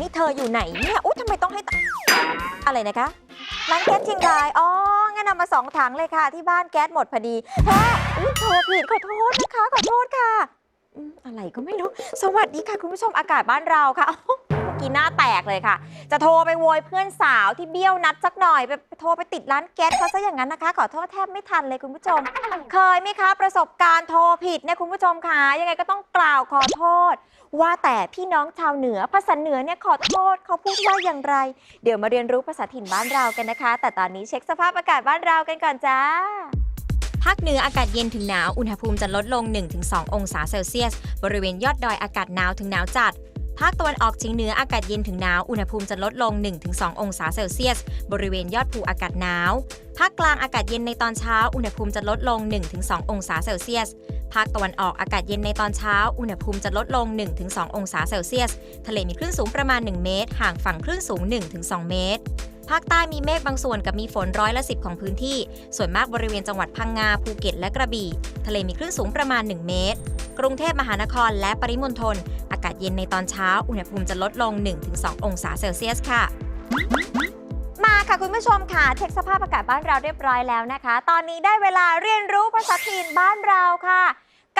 นี่เธออยู่ไหนเนี่ยอุ้ยทำไมต้องให้ตอะไรนะคะ ร้านแก๊สเชียงราย อ๋อ งั้นนำมาสองถังเลยค่ะ ที่บ้านแก๊สหมดพอดีแฮะอุ้ยโทรผิดขอโทษนะคะ ขอโทษค่ะ อะไรก็ไม่รู้ สวัสดีค่ะ คุณผู้ชมอากาศบ้านเราค่ะ กี้หน้าแตกเลยค่ะ จะโทรไปโวยเพื่อนสาวที่เบี้ยวนัดสักหน่อยไปไปโทรไปติดร้านแก๊สเขาซะอย่างนั้นนะคะ ขอโทษแทบไม่ทันเลยคุณผู้ชม เคยไหมคะ ประสบการณ์โทรผิดเนี่ยคุณผู้ชมคะยังไงก็ต้องกล่าวขอโทษ ว่าแต่พี่น้องชาวเหนือภาษาเหนือเนี่ยขอโทษเขาพูดว่าอย่างไร เดี๋ยวมาเรียนรู้ภาษาถิ่นบ้านเรากันนะคะ แต่ตอนนี้เช็คสภาพอากาศบ้านเรากันก่อนจ้าภาคเหนืออากาศเย็นถึงหนาว อุณหภูมิจะลดลง 1-2 องศาเซลเซียส บริเวณยอดดอยอากาศหนาวถึงหนาวจัด ภาคตะวันออกเฉียงเหนืออากาศเย็นถึงหนาว อุณหภูมิจะลดลง 1-2 องศาเซลเซียส บริเวณยอดภูอากาศหนาว ภาคกลางอากาศเย็นในตอนเช้า อุณหภูมิจะลดลง 1-2 องศาเซลเซียส ภาคตะวันออกอากาศเย็นในตอนเช้า อุณหภูมิจะลดลง 1-2 องศาเซลเซียส ทะเลมีคลื่นสูงประมาณ 1 เมตร ห่างฝั่งคลื่นสูง 1-2 เมตร ภาคใต้มีเมฆบางส่วนกับมีฝนร้อยละสิของพื้นที่ ส่วนมากบริเวณจังหวัดพังงาภูเก็ตและกระบี่ ทะเลมีคลื่นสูงประมาณ 1 เมตร กรุงเทพมหานครและปริมณฑลอากาศเย็นในตอนเช้า อุณหภูมิจะลดลง 1-2 องศาเซลเซียสค่ะมาค่ะคุณผู้ชมค่ะ เช็คสภาพอากาศบ้านเราเรียบร้อยแล้วนะคะ ตอนนี้ได้เวลาเรียนรู้ภาษาถิ่นบ้านเราค่ะ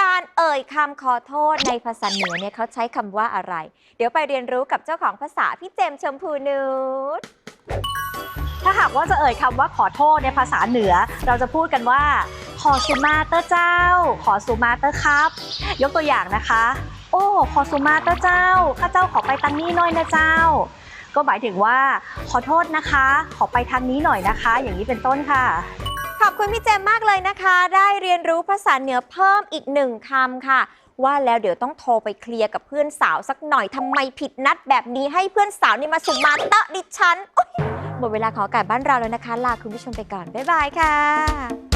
การเอ่ยคำขอโทษในภาษาเหนือเนี่ยเขาใช้คำว่าอะไร เดี๋ยวไปเรียนรู้กับเจ้าของภาษาพี่เจมส์ชมพูนุช ถ้าหากว่าจะเอ่ยคำว่าขอโทษในภาษาเหนือ เราจะพูดกันว่า ขอสุมาเตอร์เจ้า ขอสุมาเตอร์ครับ ยกตัวอย่างนะคะ โอ้ขอสุมาเตอร์เจ้า ข้าเจ้าขอไปตังนี้หน่อยนะเจ้า ก็หมายถึงว่า ขอโทษนะคะ ขอไปทางนี้หน่อยนะคะ อย่างนี้เป็นต้นค่ะขอบคุณพี่เจมส์มากเลยนะคะ ได้เรียนรู้ภาษาเหนือเพิ่มอีกหนึ่งคำค่ะ ว่าแล้วเดี๋ยวต้องโทรไปเคลียร์กับเพื่อนสาวสักหน่อยทำไมผิดนัดแบบนี้ให้เพื่อนสาวนี่มาสุมาเตะดิฉันโอ๊ยหมดเวลาของอากาศบ้านเราแล้วนะคะ ลาคุณผู้ชมไปก่อน บ๊ายบายค่ะ